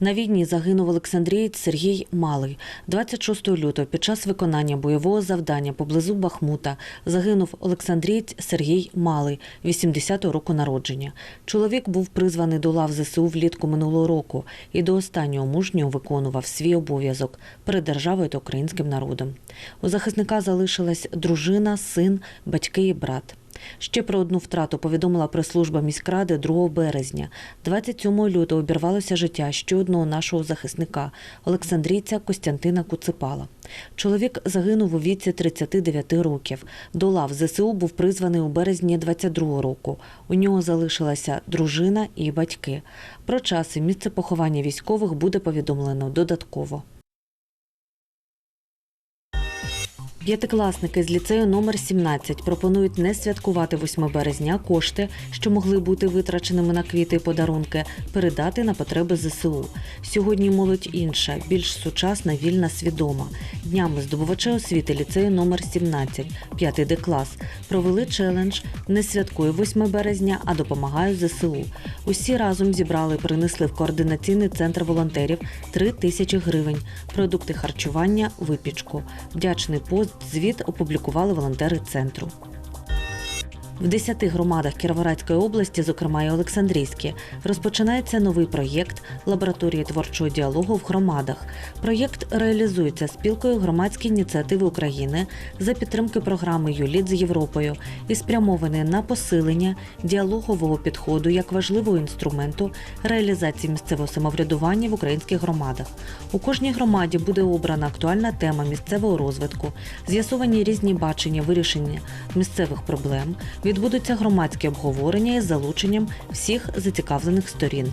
На війні загинув Олександрієць Сергій Малий. 26 лютого під час виконання бойового завдання поблизу Бахмута загинув Олександрієць Сергій Малий, 80-го року народження. Чоловік був призваний до лав ЗСУ влітку минулого року і до останнього мужньо виконував свій обов'язок перед державою та українським народом. У захисника залишилась дружина, син, батьки і брат. Ще про одну втрату повідомила прес-служба міськради 2 березня. 27 лютого обірвалося життя ще одного нашого захисника Олександрійця Костянтина Куципала. Чоловік загинув у віці 39 років. До лав ЗСУ був призваний у березні 22 року. У нього залишилася дружина і батьки. Про час і місце поховання військових буде повідомлено додатково. П'ятикласники з ліцею номер 17 пропонують не святкувати 8 березня, кошти, що могли бути витраченими на квіти і подарунки, передати на потреби ЗСУ. Сьогодні молодь інша, більш сучасна, вільна, свідома. Днями здобувачі освіти ліцею номер 17, 5 Д клас, провели челендж не святкує 8 березня, а допомагаю ЗСУ. Усі разом зібрали і принесли в координаційний центр волонтерів 3 тисячі гривень, продукти харчування, випічку. Вдячний пост звіт опублікували волонтери центру. В 10 громадах Кіровоградської області, зокрема і Олександрійській, розпочинається новий проєкт лабораторії творчого діалогу в громадах. Проєкт реалізується спілкою громадські ініціативи України за підтримки програми ЮЛІТ з Європою і спрямований на посилення діалогового підходу як важливого інструменту реалізації місцевого самоврядування в українських громадах. У кожній громаді буде обрана актуальна тема місцевого розвитку, з'ясовані різні бачення вирішення місцевих проблем. Відбудуться громадські обговорення із залученням всіх зацікавлених сторін.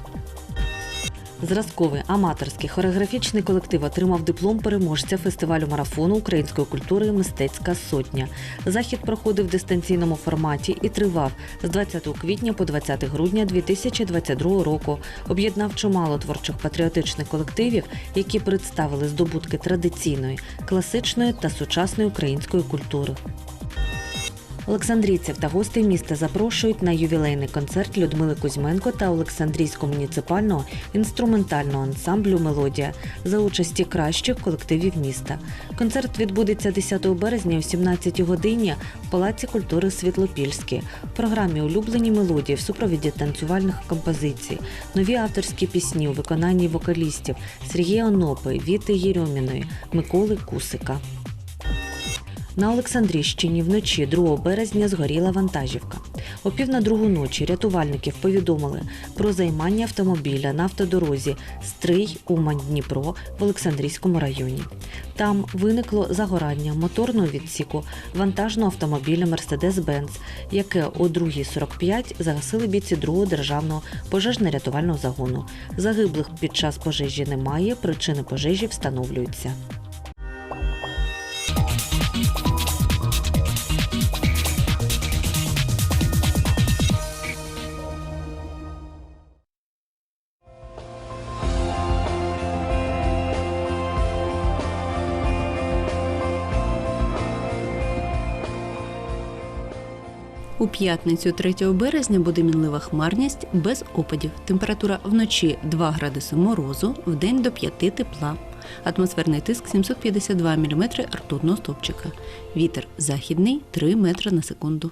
Зразковий аматорський хореографічний колектив отримав диплом переможця фестивалю марафону української культури Мистецька сотня. Захід проходив в дистанційному форматі і тривав з 20 квітня по 20 грудня 2022 року. Об'єднав чимало творчих патріотичних колективів, які представили здобутки традиційної, класичної та сучасної української культури. Олександрійців та гостей міста запрошують на ювілейний концерт Людмили Кузьменко та Олександрійського муніципального інструментального ансамблю Мелодія за участі кращих колективів міста. Концерт відбудеться 10 березня о 17 годині в Палаці культури Світлопільській. В програмі улюблені мелодії в супровіді танцювальних композицій, нові авторські пісні у виконанні вокалістів Сергія Онопи, Віти Єрьоміної, Миколи Кусика. На Олександрійщині вночі 2 березня згоріла вантажівка. О пів на другу ночі рятувальників повідомили про займання автомобіля на автодорозі Стрий Умань Дніпро в Олександрійському районі. Там виникло загорання моторного відсіку вантажного автомобіля Mercedes-Benz, яке о 2.45 загасили бійці другого державного пожежно-рятувального загону. Загиблих під час пожежі немає, причини пожежі встановлюються. У п'ятницю 3 березня буде мінлива хмарність без опадів. Температура вночі 2 градуси морозу, вдень до 5 тепла. Атмосферний тиск 752 мм ртутного стопчика. Вітер західний 3 метри на секунду.